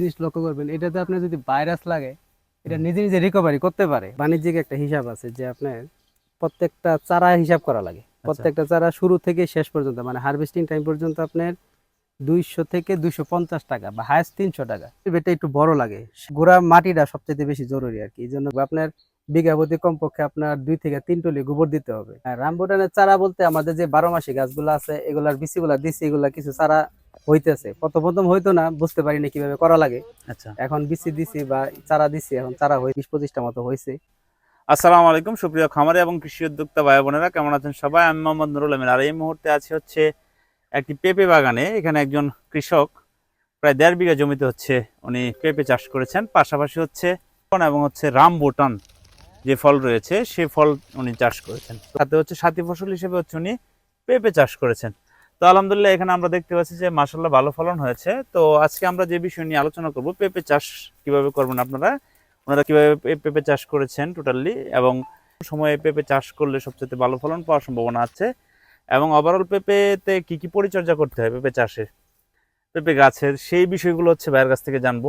জিনিস লক্ষ্য করবেন এটাতে আপনার যদি ভাইরাস লাগে এটা নিজে নিজে রিকভারি করতে পারে। বাণিজ্যিক একটা হিসাব আছে যে আপনার প্রত্যেকটা চারা হিসাব করা লাগে। প্রত্যেকটা চারা শুরু থেকে শেষ পর্যন্ত মানে হারভেস্টিং টাইম পর্যন্ত আপনার দুইশো থেকে দুইশো পঞ্চাশ টাকা বা হায়েস্ট তিনশো টাকা। এটা একটু বড় লাগে। গোড়া মাটিটা সবচেয়ে বেশি জরুরি আর কি। এই জন্য আপনার বিঘা প্রতি কমপক্ষে আপনার দুই থেকে তিন টলি গোবর দিতে হবে। আর রামবুটানের চারা বলতে আমাদের যে বারো মাসি গাছগুলো আছে এগুলার বিচিগুলা দিচ্ছি এগুলা কিছু চারা হইতেছে। প্রথম প্রথম হইতো না বুঝতে পারিনি কীভাবে করা লাগে। আচ্ছা। এখন বিচি দিছি বা চারা দিছি এখন চারা হয়ে বিশ পঁচিশটা মতো হয়েছে আসসালামু আলাইকুম সুপ্রিয় খামারি এবং কৃষি উদ্যোক্তা ভাই বোনেরা কেমন আছেন সবাই? আমি মোহাম্মদ নুরুল আমিন। আর এই মুহূর্তে আছি হচ্ছে একটি পেঁপে বাগানে। এখানে একজন কৃষক প্রায় দেড় বিঘা জমিতে হচ্ছে উনি পেঁপে চাষ করেছেন। পাশাপাশি হচ্ছে এবং হচ্ছে রামবুটান যে ফল রয়েছে সে ফল উনি চাষ করেছেন। তাতে হচ্ছে সাথী ফসল হিসেবে হচ্ছে উনি পেঁপে চাষ করেছেন। তো আলহামদুলিল্লাহ, এখানে আমরা দেখতে পাচ্ছি যে মাসাল্লাহ ভালো ফলন হয়েছে। তো আজকে আমরা যে বিষয় নিয়ে আলোচনা করব, পেঁপে চাষ কীভাবে করবেন আপনারা? ওনারা কীভাবে পেঁপে চাষ করেছেন টোটালি এবং সময়ে পেঁপে চাষ করলে সবচেয়ে ভালো ফলন পাওয়ার সম্ভাবনা আছে? এবং ওভারঅল পেঁপেতে কি কি পরিচর্যা করতে হয় পেঁপে চাষে? পেঁপে গাছের, সেই বিষয়গুলো হচ্ছে ভাইয়ের কাছ থেকে জানব।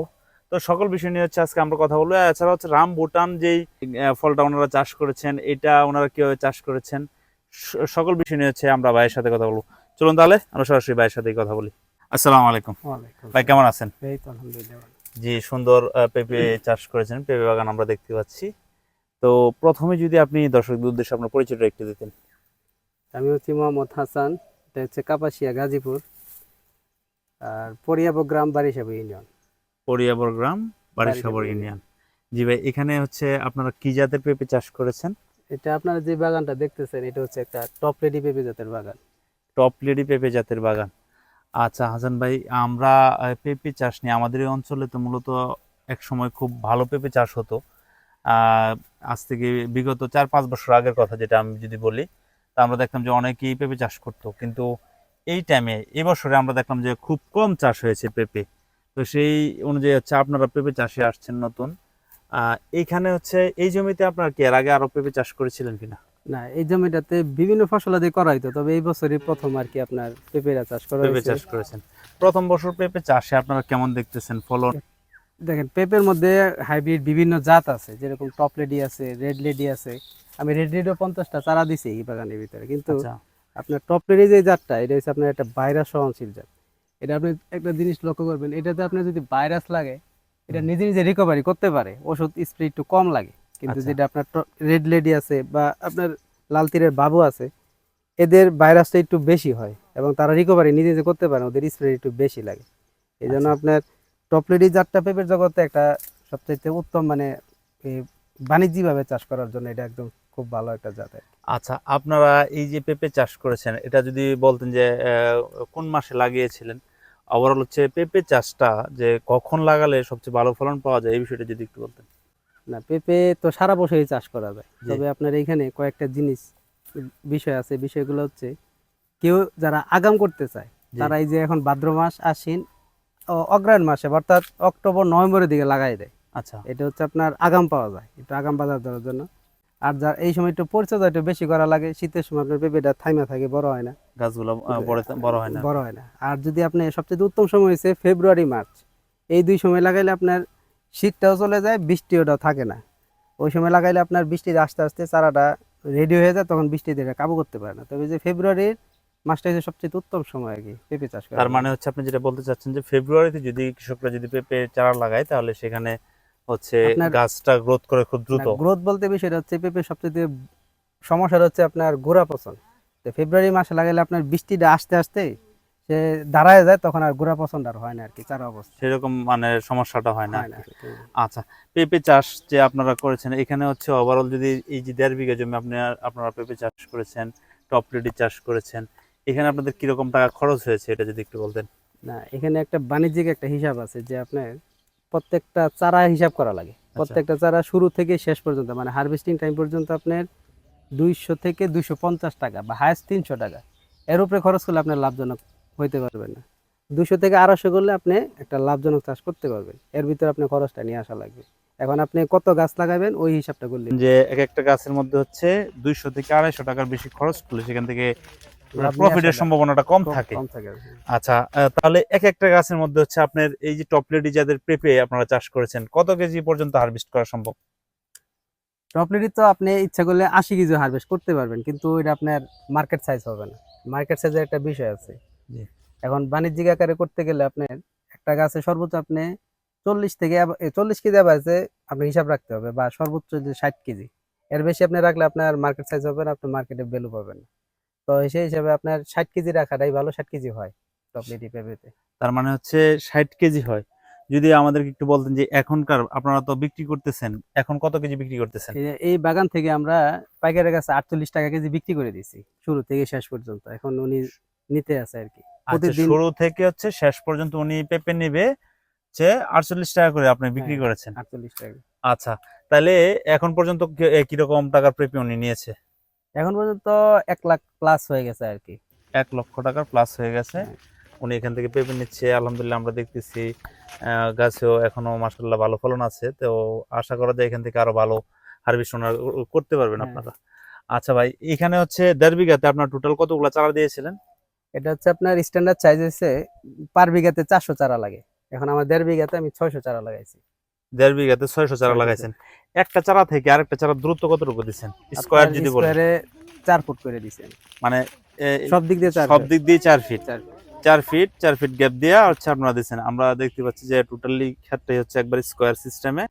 তো সকল বিষয় নিয়ে হচ্ছে আজকে আমরা কথা বলব। এছাড়া হচ্ছে রাম ভুটান যেই ফলটা ওনারা চাষ করেছেন, এটা ওনারা কীভাবে চাষ করেছেন? সকল বিষয় নিয়ে হচ্ছে আমরা ভাইয়ের সাথে কথা বলব। চলুন তাহলে আমরা সরাসরি ভাইয়ের সাথে কথা বলি। আসসালামু আলাইকুম। ভাই কেমন আছেন? এই তো আলহামদুলিল্লাহ। জি সুন্দর পেঁপে চাষ করেছেন পেঁপে বাগান আমরা দেখতে পাচ্ছি। তো প্রথমে যদি আপনি দর্শকদের উদ্দেশ্যে আপনার পরিচয়টা একটু দিতেন। আমি হচ্ছি মোহাম্মদ হাসান এটা হচ্ছে কাপাসিয়া গাজীপুর আর পরিয়াব গ্রাম বারিশাবু ইউনিয়ন। পরিয়াবর গ্রাম বারিশাবর ইউনিয়ন। জি ভাই এখানে হচ্ছে আপনারা কি জাতের পেঁপে চাষ করেছেন? এটা আপনারা যে বাগানটা দেখতেছেন এটা হচ্ছে একটা টপ রেডি পেঁপে জাতের বাগান। টপ লেডি পেঁপে জাতের বাগান। আচ্ছা হাসান ভাই, আমরা পেঁপে চাষ নিয়ে আমাদের এই অঞ্চলে তো মূলত এক সময় খুব ভালো পেঁপে চাষ হতো। আজ থেকে বিগত চার পাঁচ বছর আগের কথা যেটা আমি যদি বলি, তা আমরা দেখতাম যে অনেকেই পেঁপে চাষ করতো। কিন্তু এই টাইমে এবছরে আমরা দেখলাম যে খুব কম চাষ হয়েছে পেঁপে। তো সেই অনুযায়ী হচ্ছে আপনারা পেঁপে চাষে আসছেন নতুন। এইখানে হচ্ছে, এই জমিতে আপনারা কি এর আগে আরও পেঁপে চাষ করেছিলেন কিনা? না এই জমিটাতে বিভিন্ন ফসলাদি করা হইতো তবে এই বছরই প্রথম আর কি আপনার পেঁপেরা চাষ করা পেঁপে চাষ করেছেন। প্রথম বছর পেঁপে চাষে আপনারা কেমন দেখতেছেন ফলন? দেখেন পেঁপের মধ্যে হাইব্রিড বিভিন্ন জাত আছে যেরকম টপ লেডি আছে রেড লেডি আছে। আমি রেড লেডিও পঞ্চাশটা চারা দিছি এই বাগানের ভিতরে কিন্তু আচ্ছা। আপনার টপ লেডি যে জাতটা এটা হচ্ছে আপনার একটা ভাইরাস সহনশীল জাত। এটা আপনি একটা জিনিস লক্ষ্য করবেন এটাতে আপনার যদি ভাইরাস লাগে এটা নিজে নিজে রিকভারি করতে পারে ওষুধ স্প্রে একটু কম লাগে। কিন্তু আচ্ছা। যেটা আপনার রেড লেডি আছে বা আপনার লাল তীরের বাবু আছে এদের ভাইরাসটা একটু বেশি হয় এবং তারা রিকভারি নিজে নিজে করতে পারে ওদের স্প্রে একটু বেশি লাগে এই জন্য আচ্ছা। আপনার টপ লেডি জাতটা পেঁপের জগতে একটা সবচাইতে উত্তম মানে বাণিজ্যিকভাবে চাষ করার জন্য এটা একদম খুব ভালো একটা জাত আচ্ছা আপনারা এই যে পেঁপে চাষ করেছেন এটা যদি বলতেন যে কোন মাসে লাগিয়েছিলেন ওভারঅল হচ্ছে পেঁপে চাষটা যে কখন লাগালে সবচেয়ে ভালো ফলন পাওয়া যায় এই বিষয়টা যদি একটু বলতেন না পেঁপে তো সারা বছরই চাষ করা যায়। তবে আপনার এখানে কয়েকটা জিনিস বিষয় আছে বিষয়গুলো হচ্ছে কেউ যারা আগাম করতে চায় তারা এই যে এখন ভাদ্র মাস আশ্বিন অগ্রায়ণ মাসে অর্থাৎ অক্টোবর নভেম্বরের দিকে লাগাই দেয়। আচ্ছা। এটা হচ্ছে আপনার আগাম পাওয়া যায় একটু আগাম বাজার দেওয়ার জন্য। আর যার এই সময় একটু পরিচর্যা একটু বেশি করা লাগে শীতের সময় আপনার পেঁপেটা থাইমা থাকে বড় হয় না। গাছগুলো বড় হয় না। বড় হয় না। আর যদি আপনি সবচেয়ে উত্তম সময় হচ্ছে ফেব্রুয়ারি মার্চ এই দুই সময় লাগাইলে আপনার শীতটাও চলে যায় বৃষ্টি বৃষ্টিওটাও থাকে না। ওই সময় লাগাইলে আপনার বৃষ্টি আস্তে আস্তে চারাটা রেডি হয়ে যায় তখন বৃষ্টি দিয়ে কাবু করতে পারে না। তবে যে ফেব্রুয়ারির মাসটা হচ্ছে সবচেয়ে উত্তম সময় আর কি পেঁপে চাষ করার তার মানে হচ্ছে আপনি যেটা বলতে চাচ্ছেন যে ফেব্রুয়ারিতে যদি কৃষকরা যদি পেঁপে চারা লাগায় তাহলে সেখানে হচ্ছে গাছটা গ্রোথ করে খুব দ্রুত। গ্রোথ বলতে বিষয়টা হচ্ছে পেঁপে সবচেয়ে সমস্যা হচ্ছে আপনার গোড়া পচন। তো ফেব্রুয়ারি মাসে লাগাইলে আপনার বৃষ্টিটা আসতে আসতে সে দাঁড়ায় যায় তখন আর গোড়া পছন্দ আর হয় না আর কি চারা অবস্থা। সেরকম মানে সমস্যাটা হয় না। আচ্ছা পেঁপে চাষ যে আপনারা করেছেন এখানে হচ্ছে ওভারঅল যদি এই যে দেড় বিঘা জমি আপনি আপনারা পেঁপে চাষ করেছেন টপ লেডি চাষ করেছেন এখানে আপনাদের কীরকম টাকা খরচ হয়েছে এটা যদি একটু বলতেন? না এখানে একটা বাণিজ্যিক একটা হিসাব আছে যে আপনার প্রত্যেকটা চারা হিসাব করা লাগে। প্রত্যেকটা চারা শুরু থেকে শেষ পর্যন্ত মানে হারভেস্টিং টাইম পর্যন্ত আপনার দুইশো থেকে দুইশো পঞ্চাশ টাকা বা হায়েস্ট তিনশো টাকা। এর উপরে খরচ করলে আপনার লাভজনক হইতে পারবেন না। দুশো থেকে আড়াইশো করলে আপনি একটা লাভজনক চাষ করতে পারবেন। এর ভিতরে আপনি খরচটা নিয়ে আসা লাগবে। এখন আপনি কত গাছ লাগাবেন ওই হিসাবটা করলে। যে এক একটা গাছের মধ্যে হচ্ছে দুইশো থেকে আড়াইশো টাকার বেশি খরচ করলে সেখান থেকে প্রফিটের সম্ভাবনাটা কম থাকে। আচ্ছা তাহলে এক একটা গাছের মধ্যে হচ্ছে আপনার এই যে টপলেডি যাদের পেঁপে আপনারা চাষ করেছেন কত কেজি পর্যন্ত হারভেস্ট করা সম্ভব? টপলেটি তো আপনি ইচ্ছা করলে আশি কেজি হারভেস্ট করতে পারবেন কিন্তু এটা আপনার মার্কেট সাইজ হবে না। মার্কেট সাইজের একটা বিষয় আছে। এখন বাণিজ্যিক আকারে করতে গেলে আপনার একটা গাছে সর্বোচ্চ আপনি চল্লিশ থেকে চল্লিশ কেজি আবাজে আপনি হিসাব রাখতে হবে বা সর্বোচ্চ যে ষাট কেজি এর বেশি আপনি রাখলে আপনার মার্কেট সাইজ হবে না আপনি মার্কেটে ভ্যালু পাবেন না। তো সেই হিসাবে আপনার ষাট কেজি রাখাটাই ভালো ষাট কেজি হয় টপলেটি পেঁপেতে তার মানে হচ্ছে ষাট কেজি হয়। যদি আমাদেরকে একটু বলতেন যে এখনকার আপনারা তো বিক্রি করতেছেন এখন কত কেজি বিক্রি করতেছেন? এই- বাগান থেকে আমরা পাইকারের কাছে আটচল্লিশ টাকা কেজি বিক্রি করে দিছি শুরু থেকে শেষ পর্যন্ত। এখন উনি নিতে আছে আর কি। আচ্ছা প্রতিদিন- শুরু থেকে হচ্ছে শেষ পর্যন্ত উনি পেঁপে নেবে যে আটচল্লিশ টাকা করে আপনি বিক্রি হ্যাঁ। করেছেন। আটচল্লিশ টাকা আচ্ছা তাহলে এখন পর্যন্ত কীরকম টাকার পেঁপে উনি নিয়েছে? এখন পর্যন্ত এক লাখ প্লাস হয়ে গেছে আর কি। এক লক্ষ টাকার প্লাস হয়ে গেছে। হ্যাঁ। উনি এখান থেকে পেঁপে নিচ্ছে আলহামদুলিল্লাহ আমরা দেখতেছি গাছেও এখনও মাসাল্লাহ ভালো ফলন আছে তো আশা করা যায় এখান থেকে আরও ভালো হারভেস্ট ওনারা করতে পারবেন হ্যাঁ। আপনারা। আচ্ছা ভাই এখানে হচ্ছে দেড় বিঘাতে আপনার টোটাল কতগুলো চারা দিয়েছিলেন? এটা হচ্ছে আপনার স্ট্যান্ডার্ড সাইজ হচ্ছে পার বিঘাতে চারশো চারা লাগে। এখন আমার দেড় বিঘাতে আমি ছয়শো চারা লাগাইছি। দেড় বিঘাতে ছয়শো চারা লাগাইছেন। একটা চারা থেকে আরেকটা চারা দূরত্ব কতটুকু দিচ্ছেন? স্কোয়ার যদি বলেন। চার ফুট করে আমি। মানে সব দিক দিয়ে চার সব দিক দিয়ে চার ফিট চার চার ফিট চার ফিট গ্যাপ দিয়ে হচ্ছে আপনারা দিচ্ছেন। আমরা দেখতে পাচ্ছি যে টোটালি ক্ষেত্রে হচ্ছে একবার স্কোয়ার সিস্টেমে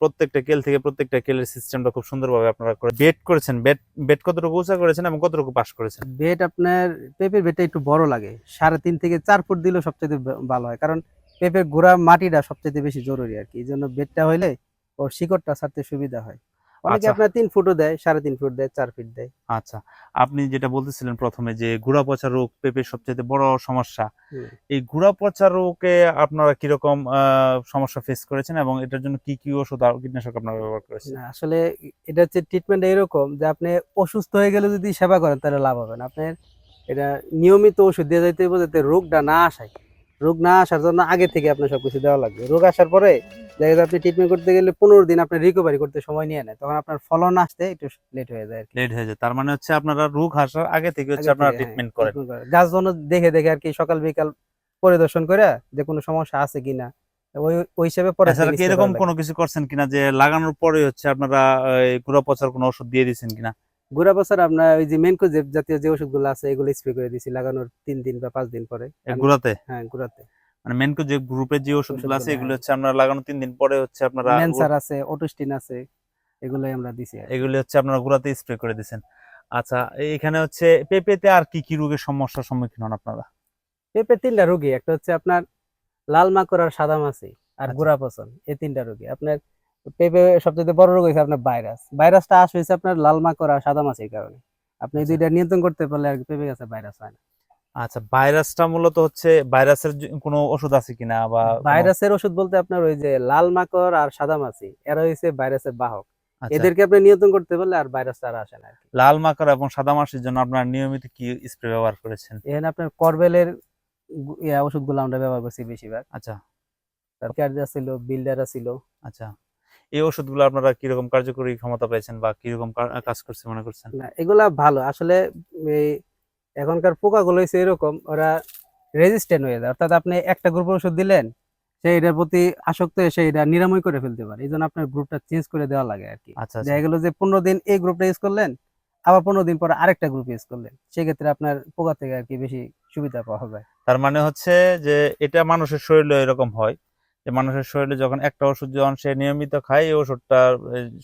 প্রত্যেকটা কেল থেকে প্রত্যেকটা কেলের সিস্টেমটা খুব সুন্দরভাবে আপনারা করে বেড করেছেন। বেড বেড কতটুকু উঁচা করেছেন এবং কতটুকু পাস করেছেন? বেড আপনার, পেঁপের বেডটা একটু বড় লাগে। সাড়ে তিন থেকে চার ফুট দিলেও সবচেয়ে ভালো হয়। কারণ পেঁপের গোড়া মাটিটা সবচেয়ে বেশি জরুরি আর কি। এই জন্য বেডটা হইলে ওর শিকড়টা ছাড়তে সুবিধা হয়। অনেকে আচ্ছা। আপনার তিন ফুটও দেয় সাড়ে তিন ফুট দেয় চার ফিট দেয়। আচ্ছা আপনি যেটা বলতেছিলেন প্রথমে যে গুড়া পচা রোগ পেঁপের সবচেয়ে বড় সমস্যা এই গুড়া পচা রোগে আপনারা কীরকম সমস্যা ফেস করেছেন এবং এটার জন্য কি কি ওষুধ আর কীটনাশক আপনারা ব্যবহার করেছেন? আসলে এটা হচ্ছে ট্রিটমেন্ট এরকম যে আপনি অসুস্থ হয়ে গেলে যদি সেবা করেন তাহলে লাভ হবে না। আপনার এটা নিয়মিত ওষুধ দিয়ে যাইতে হবে যাতে রোগটা না আসায়। রোগ না আসার জন্য আগে থেকে আপনার সবকিছু দেওয়া লাগবে। রোগ আসার পরে দেখা যায় আপনি ট্রিটমেন্ট করতে গেলে পনেরো দিন আপনার রিকভারি করতে সময় নিয়ে নেয়। তখন আপনার ফলন আসতে একটু লেট হয়ে যায় লেট হয়ে যায়। তার মানে হচ্ছে আপনারা রোগ আসার আগে থেকে হচ্ছে আপনারা হ্যাঁ, ট্রিটমেন্ট করেন। গাছ জন দেখে দেখে আর কি সকাল বিকাল পরিদর্শন করে যে কোনো সমস্যা আছে কিনা। ওই ওই হিসাবে পরে এরকম কোনো কিছু করছেন কিনা যে লাগানোর পরে হচ্ছে আপনারা গুড়া পচার কোনো ওষুধ দিয়ে দিয়েছেন কিনা। গুড়া বছর আপনার ওই যে মেনকো জাতীয় যে ওষুধগুলো আছে এগুলো স্প্রে করে দিছি লাগানোর তিন দিন বা পাঁচ দিন পরে গুড়াতে হ্যাঁ গুড়াতে মানে মেনকো যে গ্রুপের যে ওষুধগুলো আছে এগুলো হ্যাঁ। হচ্ছে আপনারা লাগানো তিন দিন পরে হচ্ছে আপনারা ম্যানসার আছে অটোস্টিন আছে এগুলোই আমরা দিছি। এগুলি হচ্ছে আপনারা গুড়াতে স্প্রে করে দিয়েছেন আচ্ছা এখানে হচ্ছে পেঁপেতে আর কি কি রোগের সমস্যার সম্মুখীন হন আপনারা পেঁপে তিনটা রোগী একটা হচ্ছে আপনার লাল মাকড় আর সাদা মাছি আর আচ্ছা। গোড়া পচন এই তিনটা রোগী আপনার পেঁপে সবচেয়ে বড় রোগ হয়েছে আপনার ভাইরাস। ভাইরাসটা আসে হয়েছে আপনার লাল মাকড় আর সাদা মাছির কারণে। আপনি আচ্ছা। দুইটা নিয়ন্ত্রণ করতে পারলে আর পেঁপে গাছে ভাইরাস হয় না। আচ্ছা ভাইরাসটা মূলত হচ্ছে ভাইরাসের কোনো ওষুধ আছে কিনা বা ভাইরাসের ওষুধ বলতে আপনার ওই যে লাল মাকড় আর সাদা মাছি এরা হয়েছে ভাইরাসের বাহক। আচ্ছা, এদেরকে আপনি নিয়ন্ত্রণ করতে পারলে আর ভাইরাস আর আসে না লাল মাকড় এবং সাদা মাছির জন্য আপনারা নিয়মিত কি স্প্রে ব্যবহার করেছেন? এখানে আপনার করবেলের ওষুধগুলো আমরা ব্যবহার করছি বেশিরভাগ। আচ্ছা। তারপর ছিল বিল্ডার ছিল। আচ্ছা। এই ওষুধগুলো আপনারা কীরকম কার্যকরী ক্ষমতা পেয়েছেন বা কীরকম কাজ করছে মনে করছেন? না এগুলা ভালো। আসলে এই এখনকার পোকাগুলো হচ্ছে এরকম ওরা রেজিস্ট্যান্ট হয়ে যায়। অর্থাৎ আপনি একটা গ্রুপের ওষুধ দিলেন সে এটার প্রতি আসক্ত হয়ে সে এটা নিরাময় করে ফেলতে পারে। এই জন্য আপনার গ্রুপটা চেঞ্জ করে দেওয়া লাগে আর কি। আচ্ছা আচ্ছা। দেখা গেলো যে পনেরো দিন এই গ্রুপটা ইউজ করলেন আবার পনেরো দিন পরে আরেকটা গ্রুপ ইউজ করলেন। সেক্ষেত্রে আপনার পোকা থেকে আর কি বেশি সুবিধা পাওয়া যায়। তার মানে হচ্ছে যে এটা মানুষের শরীরে এরকম হয়। যে মানুষের শরীরে যখন একটা ওষুধ যখন সে নিয়মিত খায় এই ওষুধটা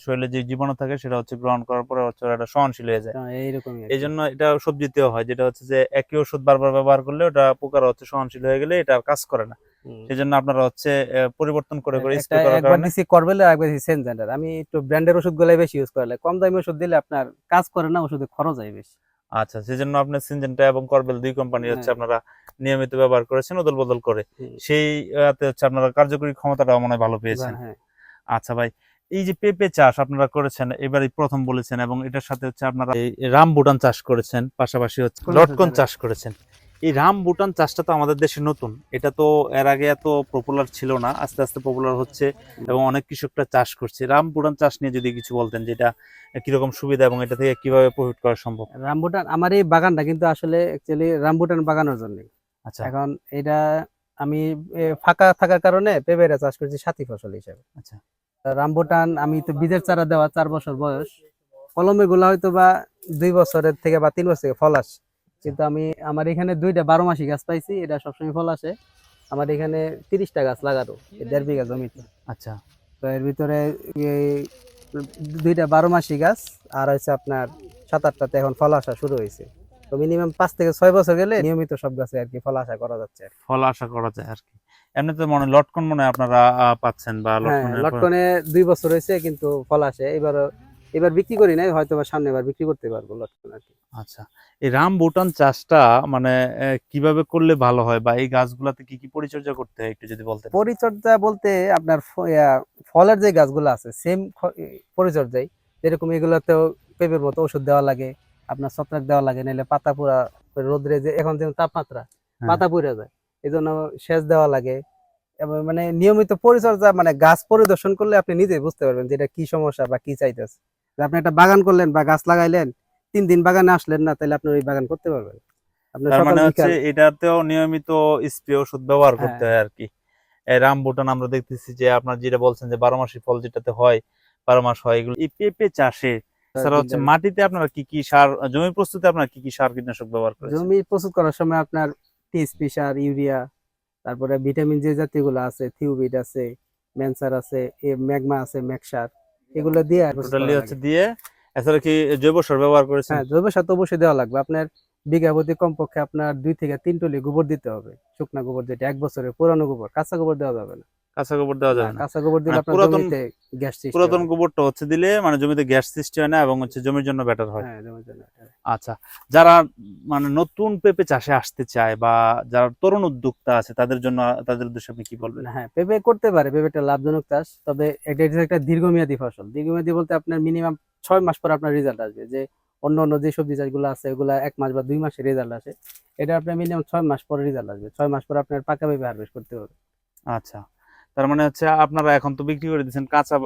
শরীরে যে জীবাণু থাকে সেটা হচ্ছে গ্রহণ করার পরে হচ্ছে এটা সহনশীল হয়ে যায়। এইরকমই এই জন্য এটা সবজিতেও হয় যেটা হচ্ছে যে একই ওষুধ বারবার ব্যবহার করলে ওটা পোকার হচ্ছে সহনশীল হয়ে গেলে এটা কাজ করে না। সেই জন্য আপনারা হচ্ছে পরিবর্তন করে করে স্প্রে করার কারণে একবার আমি একটু ব্র্যান্ডের ওষুধ গুলাই বেশি ইউজ করলে কম দামি ওষুধ দিলে আপনার কাজ করে না ওষুধে খরচ হয় বেশি। আচ্ছা সেই জন্য আপনার সিনজেন্টা এবং করবেল দুই কোম্পানি হচ্ছে হ্যাঁ। আপনারা নিয়মিত ব্যবহার করেছেন অদল বদল করে। সেই হচ্ছে আপনারা কার্যকরী ক্ষমতাটা মনে হয় ভালো পেয়েছেন। হ্যাঁ। আচ্ছা ভাই এই যে পেঁপে চাষ আপনারা করেছেন এবারে প্রথম বলেছেন এবং এটার সাথে হচ্ছে আপনারা রামবুটান চাষ করেছেন পাশাপাশি হচ্ছে লটকন চাষ করেছেন। এই রাম বুটান চাষটা তো আমাদের দেশে নতুন। এটা তো এর আগে এত পপুলার ছিল না আস্তে আস্তে পপুলার হচ্ছে এবং অনেক কৃষকরা চাষ করছে। রাম বুটান চাষ নিয়ে যদি কিছু বলতেন যেটা কীরকম সুবিধা এবং এটা থেকে কীভাবে প্রফিট করা সম্ভব? রামবুটান আমার এই বাগানটা কিন্তু আসলে অ্যাকচুয়ালি রামবুটান বাগানোর জন্য আচ্ছা। এখন এটা আমি ফাঁকা থাকার কারণে পেঁপেরা চাষ করছি সাথী ফসল হিসাবে। আচ্ছা। রামবুটান আমি তো বীজের চারা দেওয়া চার বছর বয়স। কলমে গুলা হয়তো বা দুই বছরের থেকে বা তিন বছর থেকে ফল আসে কিন্তু আমি আমার এখানে দুইটা বারো মাসি গাছ পাইছি এটা সবসময় ফল আসে। আমার এখানে তিরিশটা গাছ এই দেড় বিঘা জমিতে। আচ্ছা। তো এর ভিতরে এই দুইটা বারো মাসি গাছ আর হচ্ছে আপনার সাত আটটাতে এখন ফল আসা শুরু হয়েছে তো মিনিমাম পাঁচ থেকে ছয় বছর গেলে নিয়মিত সব গাছে আর কি ফল আশা করা যাচ্ছে ফল আশা করা যায় আর কি। এমনি তো মনে হয় লটকন মনে আপনারা পাচ্ছেন বা হ্যাঁ লটকনে দুই বছর হয়েছে কিন্তু ফল আসে। এবার এবার বিক্রি করি নাই হয়তো বা সামনে এবার বিক্রি করতে পারব লটকন আর কি। আচ্ছা এই রাম বুটান চাষটা মানে কীভাবে করলে ভালো হয় বা এই গাছগুলাতে কি কি পরিচর্যা করতে হয় একটু যদি বলতেন? পরিচর্যা বলতে আপনার ফলের যে গাছগুলো আছে সেম পরিচর্যাই। যেরকম এগুলোতেও পেঁপের মতো ওষুধ দেওয়া লাগে আপনার ছত্রাক দেওয়া লাগে নাহলে পাতা পুরা রোদ্রে যে এখন যেমন তাপমাত্রা হ্যাঁ। পাতা পুড়ে যায় এই জন্য সেচ দেওয়া লাগে। এবং মানে নিয়মিত পরিচর্যা মানে গাছ পরিদর্শন করলে আপনি নিজে বুঝতে পারবেন যে এটা কি সমস্যা বা কি চাইতেছে। যে আপনি একটা বাগান করলেন বা গাছ লাগাইলেন তিন দিন বাগানে আসলেন না তাহলে আপনি ওই বাগান করতে পারবেন। তার মানে হচ্ছে এটাতেও নিয়মিত স্প্রে ওষুধ ব্যবহার করতে হ্যাঁ। হয় আর কি। আমরা দেখতেছি যে আপনার যেটা বলছেন যে বারো মাসি ফল যেটাতে হয় বারো মাস হয় এগুলো এই পেঁপে চাষে এছাড়া হচ্ছে মাটিতে আপনারা কি কি সার জমি প্রস্তুতে আপনারা কি কি সার কীটনাশক ব্যবহার জমি প্রস্তুত করার সময় আপনার টিএসপি সার ইউরিয়া তারপরে ভিটামিন যে জাতীয়গুলো আছে থিউবিট আছে ম্যানসার আছে ম্যাগমা আছে ম্যাকসার এগুলো দিয়ে টোটালি হচ্ছে দিয়ে। এছাড়া কি জৈব সার ব্যবহার করেছেন? হ্যাঁ জৈব সার তো অবশ্যই দেওয়া লাগবে। আপনার বিঘা প্রতি কমপক্ষে আপনার দুই থেকে তিন টলি গোবর দিতে হবে। শুকনা গোবর যেটা এক বছরের পুরানো গোবর কাঁচা গোবর দেওয়া যাবে না। কাঁচা গোবর দেওয়া যাবে না, কাঁচা গোবর দিলে মানে আপনার জমিতে গ্যাস সৃষ্টি পুরাতন গোবরটা হচ্ছে দিলে মানে জমিতে গ্যাস সৃষ্টি হয় না এবং হচ্ছে জমির জন্য বেটার হয়। হ্যাঁ জমির জন্য আচ্ছা যারা মানে নতুন পেঁপে চাষে আসতে চায় বা যারা তরুণ উদ্যোক্তা আছে তাদের জন্য তাদের উদ্দেশ্যে আপনি কি বলবেন? হ্যাঁ পেঁপে করতে পারে পেঁপেটা লাভজনক চাষ তবে এটা একটা দীর্ঘমেয়াদী ফসল। দীর্ঘমেয়াদী বলতে আপনার মিনিমাম ছয় মাস পর আপনার রেজাল্ট আসবে। যে অন্য অন্য যে সবজি চাষগুলো আছে ওগুলা এক মাস বা দুই মাসে রেজাল্ট আসে এটা আপনার মিনিমাম ছয় মাস পরে রেজাল্ট আসবে। ছয় মাস পর আপনার পাকা পেঁপে হারভেস্ট করতে হবে। আচ্ছা তার মানে হচ্ছে আপনারা এখন তো বিক্রি করে দিচ্ছেন কাঁচা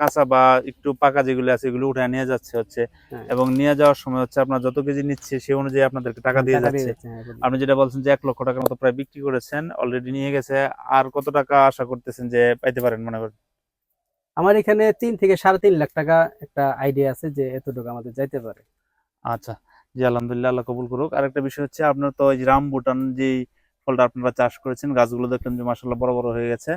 কাঁচা বা একটু পাকা যেগুলো আছে এগুলো উঠে নিয়ে যাচ্ছে হচ্ছে। হ্যাঁ। এবং নিয়ে যাওয়ার সময় হচ্ছে আপনার যত কেজি নিচ্ছে সেই অনুযায়ী আপনাদেরকে টাকা দিয়ে যাচ্ছে। হ্যাঁ। আপনি যেটা বলছেন যে এক লক্ষ টাকার মতো প্রায় বিক্রি করেছেন অলরেডি নিয়ে গেছে আর কত টাকা আশা করতেছেন যে পাইতে পারেন মনে করেন? আমার এখানে তিন থেকে সাড়ে তিন লাখ টাকা একটা আইডিয়া আছে যে এতটুকু আমাদের যাইতে পারে। আচ্ছা জি আলহামদুলিল্লাহ আল্লাহ কবুল করুক। আর একটা বিষয় হচ্ছে আপনার তো ওই রামবুটান যে ফলটা আপনারা চাষ করেছেন গাছগুলো দেখলেন যে মাসাল্লাহ বড় বড় হয়ে গেছে।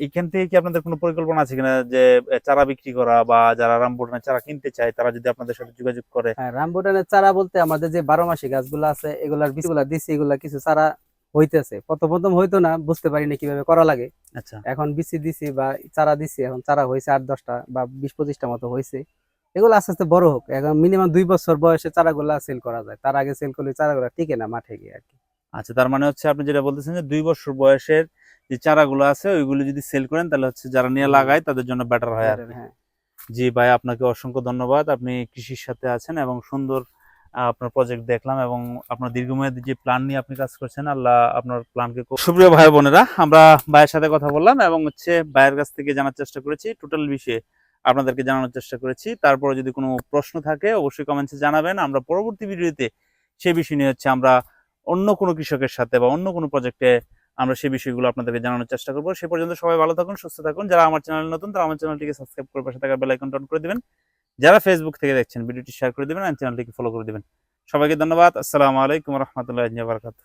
এখান থেকে কি আপনাদের কোনো পরিকল্পনা আছে কিনা যে চারা বিক্রি করা বা যারা রামবুটানের চারা কিনতে চায় তারা যদি আপনাদের সাথে যোগাযোগ করে? হ্যাঁ রামবুটানের চারা বলতে আমাদের যে বারো মাসি গাছগুলো আছে এগুলার বীজগুলা দিচ্ছি এগুলা কিছু চারা হইতেছে। প্রথম প্রথম হইতো না বুঝতে পারি না কীভাবে করা লাগে। আচ্ছা। এখন বিসি দিছি বা চারা দিছি এখন চারা হয়েছে আট দশটা বা বিশ পঁচিশটা মতো হয়েছে। এগুলো আস্তে আস্তে বড় হোক এখন মিনিমাম দুই বছর বয়সে চারাগুলা সেল করা যায়। তার আগে সেল করলে চারাগুলা টিকে না মাঠে গিয়ে আর কি। আচ্ছা তার মানে হচ্ছে আপনি যেটা বলতেছেন যে দুই বছর বয়সের যে চারাগুলো আছে ওইগুলো যদি সেল করেন তাহলে হচ্ছে যারা নিয়ে লাগায় তাদের জন্য বেটার হয় আর হ্যাঁ। জি ভাই আপনাকে অসংখ্য ধন্যবাদ। আপনি কৃষির সাথে আছেন এবং সুন্দর আপনার প্রজেক্ট দেখলাম এবং আপনার দীর্ঘমেয়াদী যে প্ল্যান নিয়ে আপনি কাজ করছেন আল্লাহ আপনার প্ল্যানকে সুপ্রিয় ভাই বোনেরা আমরা ভাইয়ের সাথে কথা বললাম এবং হচ্ছে ভাইয়ের কাছ থেকে জানার চেষ্টা করেছি টোটাল বিষয়ে আপনাদেরকে জানানোর চেষ্টা করেছি। তারপরে যদি কোনো প্রশ্ন থাকে অবশ্যই কমেন্টসে জানাবেন। আমরা পরবর্তী ভিডিওতে সেই বিষয় নিয়ে হচ্ছে আমরা অন্য কোনো কৃষকের সাথে বা অন্য কোনো প্রজেক্টে আমরা সেই বিষয়গুলো আপনাদেরকে জানানোর চেষ্টা করব। সে পর্যন্ত সবাই ভালো থাকুন, সুস্থ থাকুন। যারা আমার চ্যানেল নতুন, তারা আমার চ্যানেলটিকে সাবস্ক্রাইব করে পাশে থাকার বেলাইকন টন করে দেবেন। যারা ফেসবুক থেকে দেখছেন, ভিডিওটি শেয়ার করে দেবেন আর চ্যানেলটিকে ফলো করে দেবেন। সবাইকে ধন্যবাদ। আসসালামু আলাইকুম রহমতুল্লাহ বারকাত